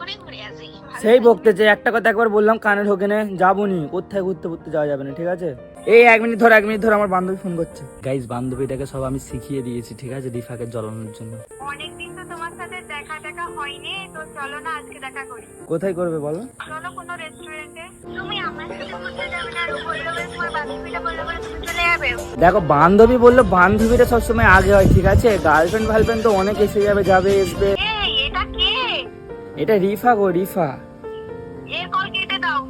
করে ঘুরে আসি ভালো সেই বকতেছে একটা কথা একবার বললাম কানে ঢোকে না যাব নি কোথায় ঘুরতে ঘুরতে যাওয়া যাবে না ঠিক আছে? এই এক মিনিট ধর এক মিনিট ধর আমার বান্ধবী ফোন করছে। গাইজ বান্ধবীটাকে সব আমি শিখিয়ে দিয়েছি ঠিক আছে? রিফাকে জ্বলানোর জন্য। অনেকদিন তো তোমার সাথে দেখা দেখা হয়নি তো চলো না আজকে দেখা করি। কোথায় করবে বলো? চলো কোনো রেস্টুরেন্টে তুমি আমার সাথে ঘুরতে যাবে না আর বলল তোমার বান্ধবীটা বলল তুমি চলে যাবে। দেখো বান্ধবী বলল বান্ধবীরা সবসময় আগে হয় ঠিক আছে? গার্লফ্রেন্ড ফার্লফ্রেন্ড তো অনেক এসে যাবে যাবে আসবে। কে এটা রিফা গো রিফা। এর কল কেটে দাও।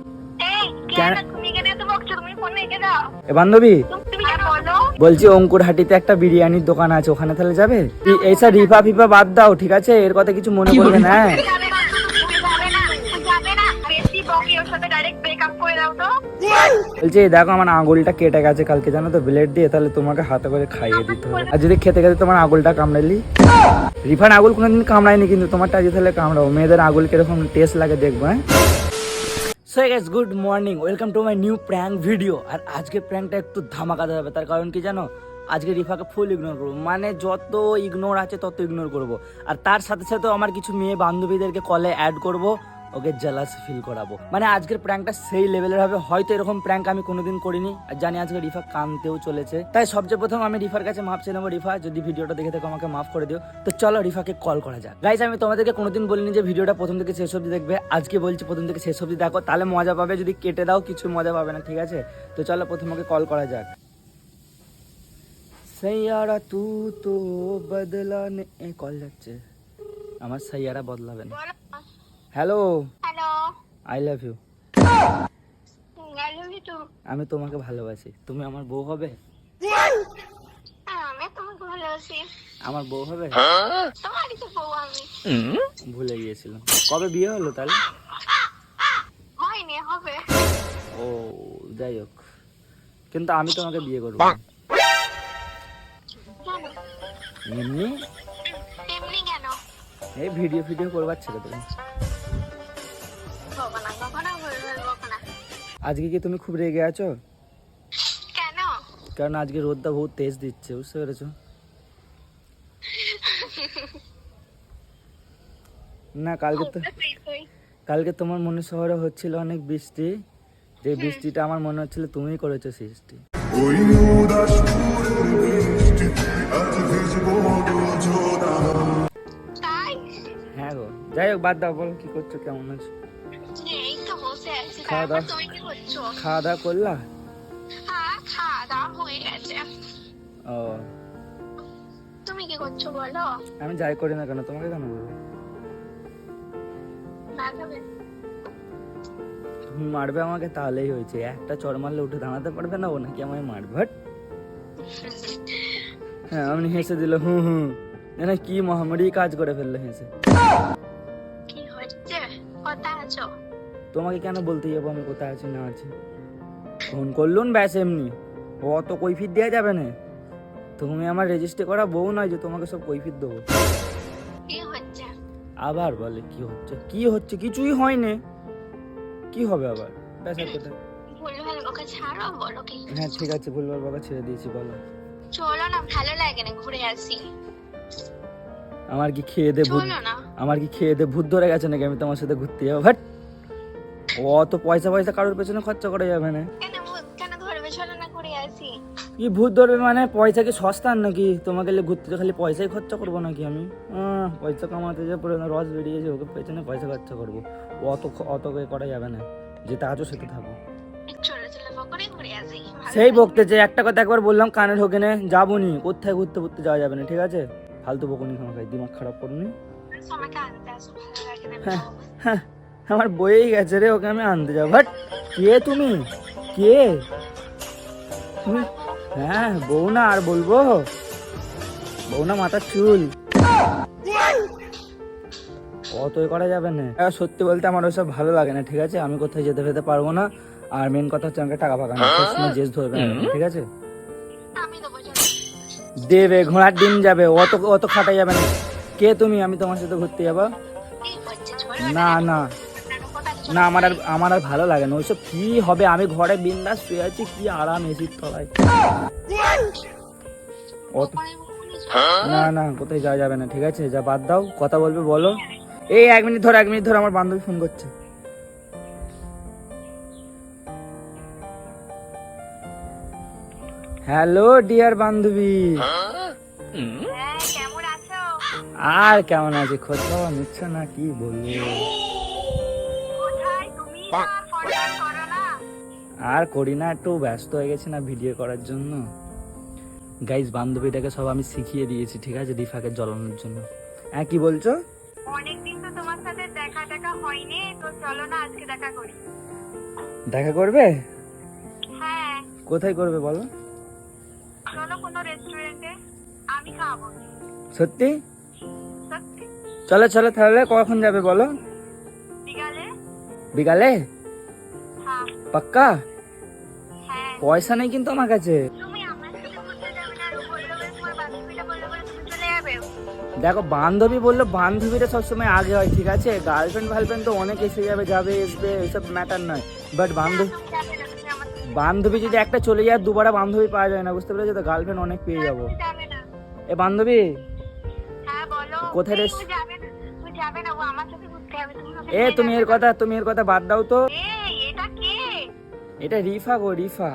এই কেন? তুমি কেন এত বকছো? তুমি ফোন রেখে দাও। এ বান্ধবী? তুমি তুমি বলো? বলছি অঙ্কুর হাটিতে একটা বিরিয়ানির দোকান আছে ওখানে তাহলে যাবে? এই- এইসব রিফা ফিফা বাদ দাও ঠিক আছে? এর কথা কিছু মনে করবে না বলছি দেখো আমার আঙুলটা কেটে গেছে কালকে জানো তো? ব্লেড দিয়ে তাহলে তোমাকে হাতে করে খাইয়ে দিতে হবে। আর যদি খেতে খেতে তোমার আঙুলটা কামড়ালি? রিফান আঙুল কোনোদিন কামড়ায়নি কিন্তু তোমারটা আজকে তাহলে কামড়াও মেয়েদের আঙুল কীরকম টেস্ট লাগে দেখব হ্যাঁ? So guys good morning welcome to my new prank video আর আজকে প্র্যাঙ্কটা একটু ধামাকাতে হবে। তার কারণ কি জানো? আজকে রিফাকে ফুল ইগনোর করব। মানে যত ইগনোর আছে তত ইগনোর করব। আর তার সাথে সাথে আমার কিছু মেয়ে বান্ধবীদেরকে কলে অ্যাড করব। ওকে জেলাস ফিল করাবো। মানে আজকের প্র্যাঙ্কটা সেই লেভেলের হবে। হয়তো এরকম প্র্যাঙ্ক আমি কোনোদিন করিনি। আর জানি আজকে রিফা কানতেও চলেছে। তাই সবচেয়ে প্রথম আমি রিফার কাছে মাপ চেয়ে নেব। রিফা, যদি ভিডিওটা দেখে থাকো, আমাকে মাফ করে দিও। তো চলো রিফাকে কল করা যাক। গাইজ আমি তোমাদেরকে কোনোদিন বলিনি যে ভিডিওটা প্রথম থেকে শেষ অবধি দেখবে। আজকে বলছি প্রথম থেকে শেষ অব্দি দেখো। তাহলে মজা পাবে। যদি কেটে দাও, কিছু মজা পাবে না, ঠিক আছে? তো চলো প্রথম ওকে কল করা যাক। সৈয়ারা তু তো বদলা নে কল যাচ্ছে। আমার সৈয়ারা বদলাবে না। Hello hello I love you আমি তোমাকে ভালোবাসি। তুমি আমার বউ হবে? আমি তোমাকে আমার বউ হবে? তোমারই তো বউ আমি। ভুলে গিয়েছিলাম। কবে বিয়ে হলো তাহলে? হয়নি হবে। ও যাই হোক। কিন্তু আমি তোমাকে বিয়ে করব। এমনি? এই ভিডিও ভিডিও করবার ছেলে তুমি আজকে কি তুমি খুব রেগে আছো? কেন? কারণ আজকে রোদটা বহুত তেজ দিচ্ছে বুঝতে পেরেছ? না কালকে তো কালকে তোমার মনে শহরে হচ্ছিল অনেক বৃষ্টি। যে বৃষ্টিটা আমার মনে হচ্ছিল তুমিই করেছ সৃষ্টি। ওই উদাস সুরের বৃষ্টি আজ ভিজবো দুজনা তাই? হ্যাঁ গো যাই হোক বাদ দাও বলো কি করছ কেমন আছি? খাওয়া দাওয়া? করছ খাওয়া দাওয়া করলা? খাওয়া দাওয়া হয়ে গেছে ও। তুমি কি করছ বলো আমি যাই করি না কেন? তোমাকে কেন বলব? না মারবে আমাকে তাহলেই হয়েছে। একটা চড় মারলে উঠে দাঁড়াতে পারবে না ও নাকি আমায় মারবে? হ্যাঁ আমি হেসে দিল হুম হুম যেন কি মহামারী কাজ করে ফেলল হেসে। তোমাকে কেন বলতে যাব? আমি কোথায় আছি না আছি? ফোন করলুন ব্যাস এমনি। ও অত কৈফিত দেওয়া যাবে না। তুমি আমার রেজিস্ট্রি করা বউ নয় যে তোমাকে সব কৈফিত দেবো। আবার বলে কি হচ্ছে? কি হচ্ছে? কিছুই হয়নি কি হবে আবার? ব্যাস আর কোথায়? হ্যাঁ ঠিক আছে ভুলবার বাবা ছেড়ে দিয়েছি বলো। চলো না ভালো লাগে না ঘুরে আসি। আমার কি খেয়ে দে ভূত না। আমার কি খেয়ে দে ভূত ধরে গেছে নাকি? আমি তোমার সাথে ঘুরতে যাব। ভাট অত পয়সা পয়সা কারোর পেছনে খরচা করা যাবে না। না কি ভূত ধরবে মানে? পয়সা কি সস্তার নাকি? তোমাকে গেলে ঘুরতে খালি পয়সাই খরচা করব নাকি আমি? পয়সা কামাতে যে পুরো রস বেরিয়েছে ওকে পেছনে পয়সা খরচা করব। অত অত করা যাবে না। যেটা আছো সেটা থাকো। ঘুরে আসি। ভালো একটা কথা একবার বললাম কানে ঢোকে না যাব নি কোথায় ঘুরতে ঘুরতে যাওয়া যাবে না ঠিক আছে? ফালতু বকুনি খামাখাই দিমাগ খারাপ করুনি? না হ্যাঁ হ্যাঁ। আমার বইয়েই গেছে রে, ওকে আমি আনতে যাব। বাট কে তুমি? কে? হ্যাঁ বউ না আর বলব? বউ না মাথার চুল। অতই করা যাবে না। সত্যি বলতে আমার ওসব ভালো লাগে না, ঠিক আছে? আমি কোথায় যেতে ফেতে পারব না। আর মেন কথা হচ্ছে আমাকে টাকা ফাঁকা না জেস ধরবে না ঠিক আছে? দেবো, ঘোড়ার ডিম যাবে, অত অত খাটা যাবে না। কে তুমি? আমি তোমার সাথে ঘুরতে যাব। না না। না আমার আর আমার আর ভালো লাগে না। ওইসব কি হবে? আমি ঘরে বিন্দাস শুয়ে আছি কি আরাম এসির তলায়। না না কোথায় যাওয়া যাবে না ঠিক আছে? যা বাদ দাও কথা বলবে বলো। এই এক মিনিট ধর এক মিনিট ধর আমার বান্ধবী ফোন করছে। হ্যালো ডিয়ার বান্ধবী। হ্যাঁ কেমন আছো? আর কেমন আছে? খোঁজ খবর নিচ্ছ না? কি বলব আর করো না একটু ব্যস্ত হয়ে গেছি না ভিডিও করার জন্য। গাইজ বান্ধবীটাকে সব আমি শিখিয়ে দিয়েছি ঠিক আছে? রিফাকে জ্বলানোর জন্য। হ্যাঁ কি বলছো? অনেকদিন তো তোমার সাথে দেখা দেখা হয়নি তো চলো না আজকে দেখা করি। দেখা করবে? হ্যাঁ। কোথায় করবে বলো? চলো কোনো রেস্টুরেন্টে আমি খাব। সত্যি? সত্যি? চলো চলো তাহলে কখন যাবে বলো? বিকালে? হ্যাঁ। পাক্কা? হ্যাঁ। পয়সা নেই কিন্তু আমার কাছে। দেখো বান্ধবী বলল বান্ধবীরা সবসময় আগে হয় ঠিক আছে? গার্লফ্রেন্ড ফার্লফ্রেন্ড তো অনেক এসে যাবে যাবে আসবে এসব ম্যাটার নয়। বাট বান্ধবী বান্ধবী যদি একটা চলে যায় দুবার বান্ধবী পাওয়া যায় না বুঝতে পেরেছ তো? গার্লফ্রেন্ড অনেক পেয়ে যাব। এ বান্ধবী? হ্যাঁ কোথায় রেস- তুমি যাবে না তুমি যাবে না ও আমার সাথে এ তুমি এর কথা তুমি এর কথা বাদ দাও তো। এটা কে? এটা রিফা গো রিফা।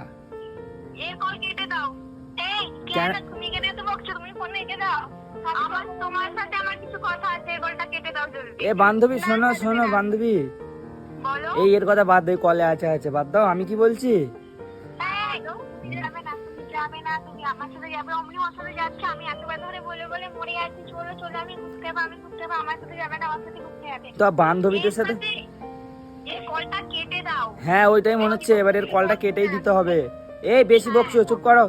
এ কল কেটে দাও। এই কেন? কেন তুমি কেটে তো বকছো তুমি ফোন রেখে দাও। আমার তোমার সাথে আমার কিছু কথা আছে কলটা কেটে দাও জলদি। এ বান্ধবী শোনো শোনো বান্ধবী। বলো। এই এর কথা বাদ দাও কলে আছে আছে। বাদ দাও আমি কি বলছি? এই, যাবে না তুমি যাবে না তুমি আমার সাথে যাবে অমনি ওর সাথে যাচ্ছে আমি এতবার ধরে বলে বলে মরে যাচ্ছি চলো চলো আমি ঘুরতে যাব আমি ঘুরতে যাব আমার সাথে যাবে না আমার সাথে ঘুরতে যাবে। তো বান্ধবীদের সাথে? এই কলটা কেটে দাও। হ্যাঁ ওইটাই মনে হচ্ছে এবার এর কলটা কেটেই দিতে হবে। এই বেশি বকছো চুপ করো।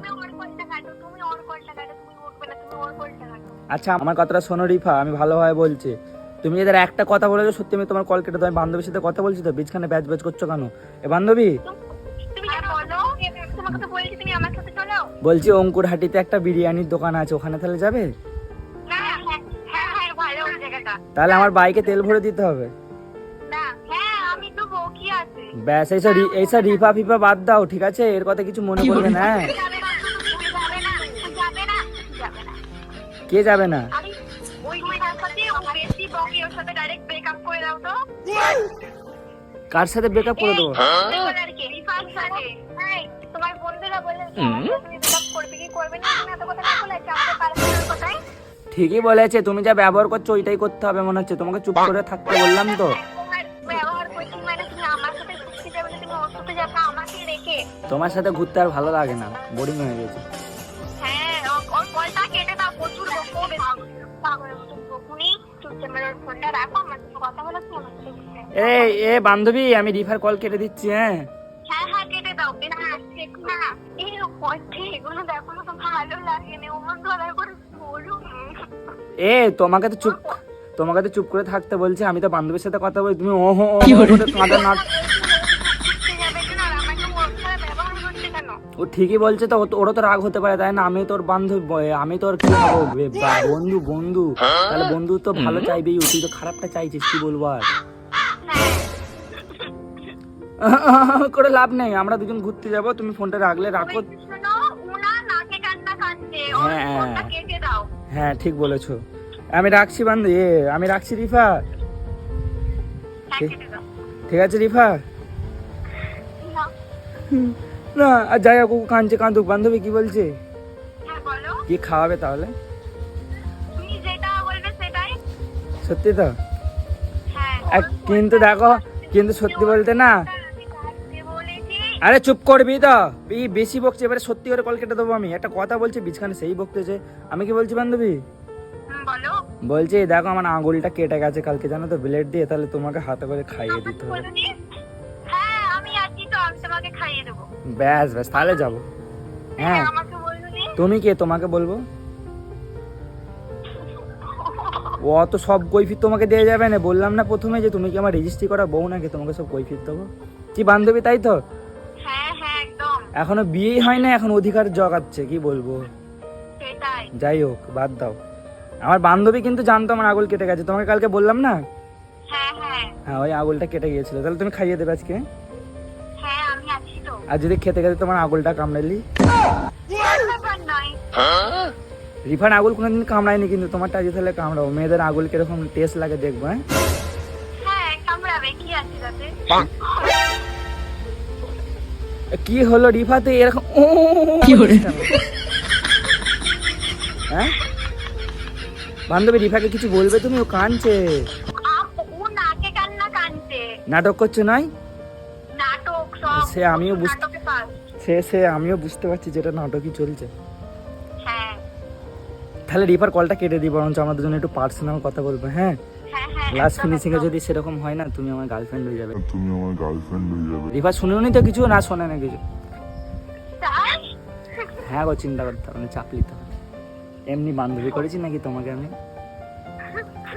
আচ্ছা আমার কথাটা শোনো রিফা আমি ভালোভাবে বলছি। তুমি যদি একটা কথা বলেছ সত্যি আমি তোমার কল কেটে দেবো আমি বান্ধবীর সাথে কথা বলছি তো বিছখানে ব্যাচ ব্যাচ করছ কেন? এ বান্ধবী? তুমি বলো তোমাকে তো বলছি তুমি আমার সাথে চলো। বলছি অঙ্কুরহাটিতে একটা বিরিয়ানির দোকান আছে ওখানে তাহলে যাবে? না হ্যাঁ হ্যাঁ হ্যাঁ তাহলে আমার বাইকে তেল ভরে দিতে হবে। না হ্যাঁ আমি তো বকি ব্যাস এইসব এইসব রিফা ফিফা বাদ দাও ঠিক আছে? এর কথা কিছু মনে করবে না যাবে না তুমি যাবে না তুমি যাবে না তুমি যাবে না। কে যাবে না? আমি সাথে ও বেশি বকি ওর সাথে ডাইরেক্ট ব্রেকআপ করে দাও তো। কার সাথে ব্রেকআপ করে দেবো? ঠিকই বলেছে তুমি যা ব্যবহার করছ ওইটাই করতে হবে মনে হচ্ছে তোমাকে চুপ করে থাকতে বললাম তো। তোমার মানে সাথে ঘুরতে তোমার সাথে ঘুরতে আর ভালো লাগে না বোরিং হয়ে গেছে। হ্যাঁ। এ বান্ধবী আমি রিফার কল কেটে দিচ্ছি হ্যাঁ। এ তোমাকে তো চুপ তোমাকে তো চুপ করে থাকতে বলছি আমি তো বান্ধবীর সাথে কথা বলি তুমি ও হো ও হো করে কাঁদা না। ওর ও ঠিকই বলছে তো ও তো- ওরও তো রাগ হতে পারে তাই না? আমি তোর বান্ধব আমি তোর কি বন্ধু বন্ধু। তাহলে বন্ধু তো ভালো চাইবেই ও, তুই তো খারাপটা চাইছিস কি বলব আর? করে লাভ নেই আমরা দুজন ঘুরতে যাব তুমি ফোনটা রাখলে রাখো। ওর হ্যাঁ। হ্যাঁ ঠিক বলেছ। আমি রাখছি বান্ধব এ আমি রাখছি রিফা। ঠিক- আছে রিফা? না। আর যাই হোক কাঁদছে কাঁদুক। বান্ধবী কি বলছে? হ্যাঁ কি খাওয়াবে তাহলে? সত্যি তো? হ্যাঁ আর কিন্তু দেখো কিন্তু সত্যি বলতে না আরে চুপ করবি তো। এই বেশি বকছে এবারে সত্যি করে কল কেটে দেবো আমি। একটা কথা বলছি বিছখানে সেই বকতেছে আমি কি বলছি বান্ধবী? বলছি দেখো আমার আঙুলটা কেটে গেছে কালকে জানো তো ব্লেড দিয়ে। তাহলে তোমাকে হাতে করে খাইয়ে দিতে হবে। হ্যাঁ ব্যাস ব্যাস তাহলে যাব। হ্যাঁ তুমি কে তোমাকে বলব? ও অত সব কৈফিত তোমাকে দেওয়া যাবে না। বললাম না প্রথমে যে তুমি কি আমার রেজিস্ট্রি করা বউ নাকি? তোমাকে সব কৈফিত দেবো। কি বান্ধবী তাই তো? হ্যাঁ হ্যাঁ এখনও বিয়েই হয় না এখন অধিকার জগাচ্ছে কি বলব? যাই হোক বাদ দাও। আমার বান্ধবী কিন্তু জানতো আমার আগুল কেটে গেছে তোমাকে কালকে বললাম না? হ্যাঁ হ্যাঁ। হ্যাঁ ওই আগুলটা কেটে গিয়েছিল তাহলে তুমি খাইয়ে দেবে আজকে? হ্যাঁ আমি আছি তো। আর যদি খেতে খেতে তোমার আগুলটা কামড়ালি? রিফান আগুল কোনোদিন কামড়ায়নি কিন্তু তোমারটা আজকে তাহলে কামড়াবো মেয়েদের আগুল কীরকম টেস্ট লাগে দেখব হ্যাঁ? হ্যাঁ কামড়াবে কি আছে তাতে? কি হলো রিফাতে? এরকম ও কি হলো? হ্যাঁ? বান্ধবী রিফাকে কিছু বলবে তুমি? ও কাঁদছে। আপ- ও নাকে কান্না কানছে নাটক করছে নয় সে আমিও বুঝ- নাটকে সে সে আমিও বুঝতে পারছি যেটা নাটকই চলছে। হ্যাঁ। তাহলে রিফার কলটা কেটে দিই বরঞ্চ আমরা দুজনে একটু পার্সোনাল কথা বলব হ্যাঁ? লাস্ট ফিনিশিং এ যদি সেরকম হয় না তুমি আমার গার্লফ্রেন্ড হয়ে যাবে। তুমি আমার গার্লফ্রেন্ড হয়ে যাবে। রিফা শুনেওনি তো কিছু না শোনে না কিছু। হ্যাঁ গো চিন্তা করতে হবে না চাপ নিতে হবে। এমনি বান্ধবী করেছি নাকি তোমাকে আমি?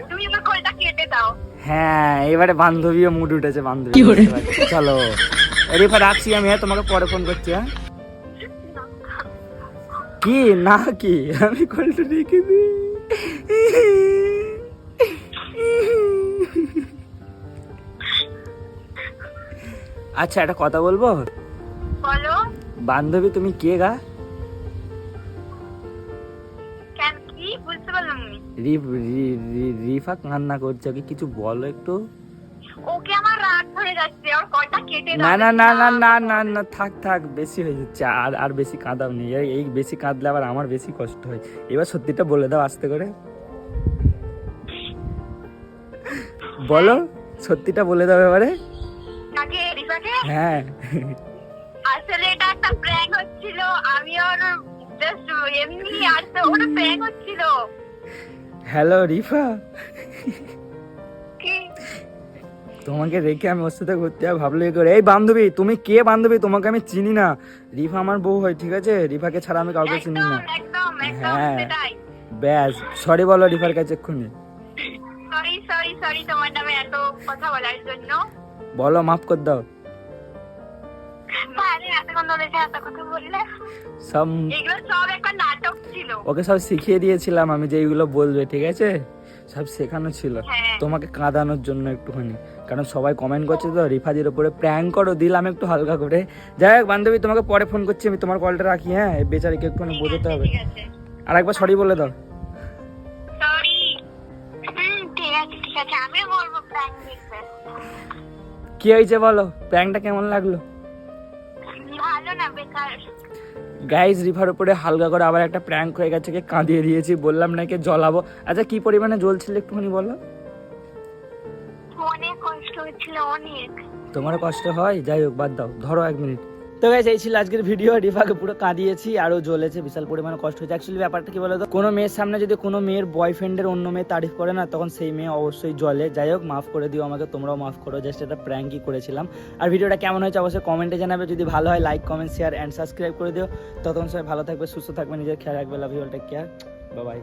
তুমি আমার কলটা কেটে দাও। হ্যাঁ এবারে বান্ধবীও মুড উঠেছে বান্ধবী চলো। রিফা রাখছি আমি হ্যাঁ তোমাকে পরে ফোন করছি হ্যাঁ? কি? না কি? আমি কলটা রেখে দিই। আচ্ছা একটা কথা বলব? বলো। বান্ধবী তুমি কে গা? রিফা কান্না করছে ওকে কিছু বলো একটু? ওকে আমার রাগ ধরে যাচ্ছে ওর কলটা কেটে দাও না না না না না না না থাক থাক বেশি হয়ে যাচ্ছে আর আর বেশি কাঁদাও নেই এই- এই বেশি কাঁদলে আবার আমার বেশি কষ্ট হয়। এবার সত্যিটা বলে দাও আস্তে করে। বলো সত্যিটা বলে দাও এবারে। রিফাকে হ্যাঁ। আসলে এটা একটা প্র্যাঙ্ক হচ্ছিল। আমি ওর জাস্ট এমনি আর তো ওটা প্র্যাঙ্ক হচ্ছিল। হ্যালো রিফা। তোমাকে দেখে আমি ওর সাথে ঘুরতে যাব ভাবলে করে। এই বান্ধবী তুমি কে বান্ধবী? তোমাকে আমি চিনি না। রিফা আমার বউ হয় ঠিক আছে? রিফাকে ছাড়া আমি কাউকে চিনি না। হ্যাঁ। ব্যাস সরি বলো রিফার কাছে এক্ষুনি। সরি সরি সরি তোমার নামে এত কথা বলার জন্য। বলো মাফ করে দাও। সব ওকে সব শিখিয়ে দিয়েছিলাম আমি যে এইগুলো বলবে ঠিক আছে? সব শেখানো ছিল। হ্যাঁ। তোমাকে কাঁদানোর জন্য একটুখানি। কারণ সবাই কমেন্ট করছে তো রিফাজির ওপরে প্র্যাঙ্ক করো দিলাম একটু হালকা করে। যাই হোক বান্ধবী তোমাকে পরে ফোন করছি আমি তোমার কলটা রাখি হ্যাঁ? বেচারিকে একটুখানি বোঝাতে হবে। আর একবার সরি বলে দাও। কি হয়েছে বলো? প্র্যাঙ্কটা কেমন লাগল? ভালো না বেকার। গাইজ রিভার উপরে হালকা করে আবার একটা প্র্যাঙ্ক হয়ে গেছে কে কাঁদিয়ে দিয়েছি বললাম নাকি জ্বলাবো। আচ্ছা কি পরিমাণে জ্বলছিল একটুখানি বলো? অনেক কষ্ট হচ্ছিল অনেক। তোমার কষ্ট হয়? যাই হোক বাদ দাও ধরো এক মিনিট। তো গাইজ এই ছিল আজকের ভিডিও রিফাকে পুরো কাঁদিয়েছি আরও জ্বলেছে, বিশাল পরিমাণে কষ্ট হয়েছে। অ্যাকচুয়ালি ব্যাপারটা কি বলতো? কোনো মেয়ের সামনে যদি কোনো মেয়ের বয়ফ্রেন্ডের অন্য মেয়ে তারিফ করে না, তখন সেই মেয়ে অবশ্যই জ্বলে। যাই হোক, মাফ করে দিও আমাকে, তোমরাও মাফ করো জাস্ট এটা প্র্যাঙ্কই করেছিলাম। আর ভিডিওটা কেমন হয়েছে অবশ্যই কমেন্টে জানাবে। যদি ভালো হয় like comment share and subscribe করে দিও। ততক্ষণ সবাই ভালো থাকবে, সুস্থ থাকবে, নিজের খেয়াল রাখবে। Love you take care bye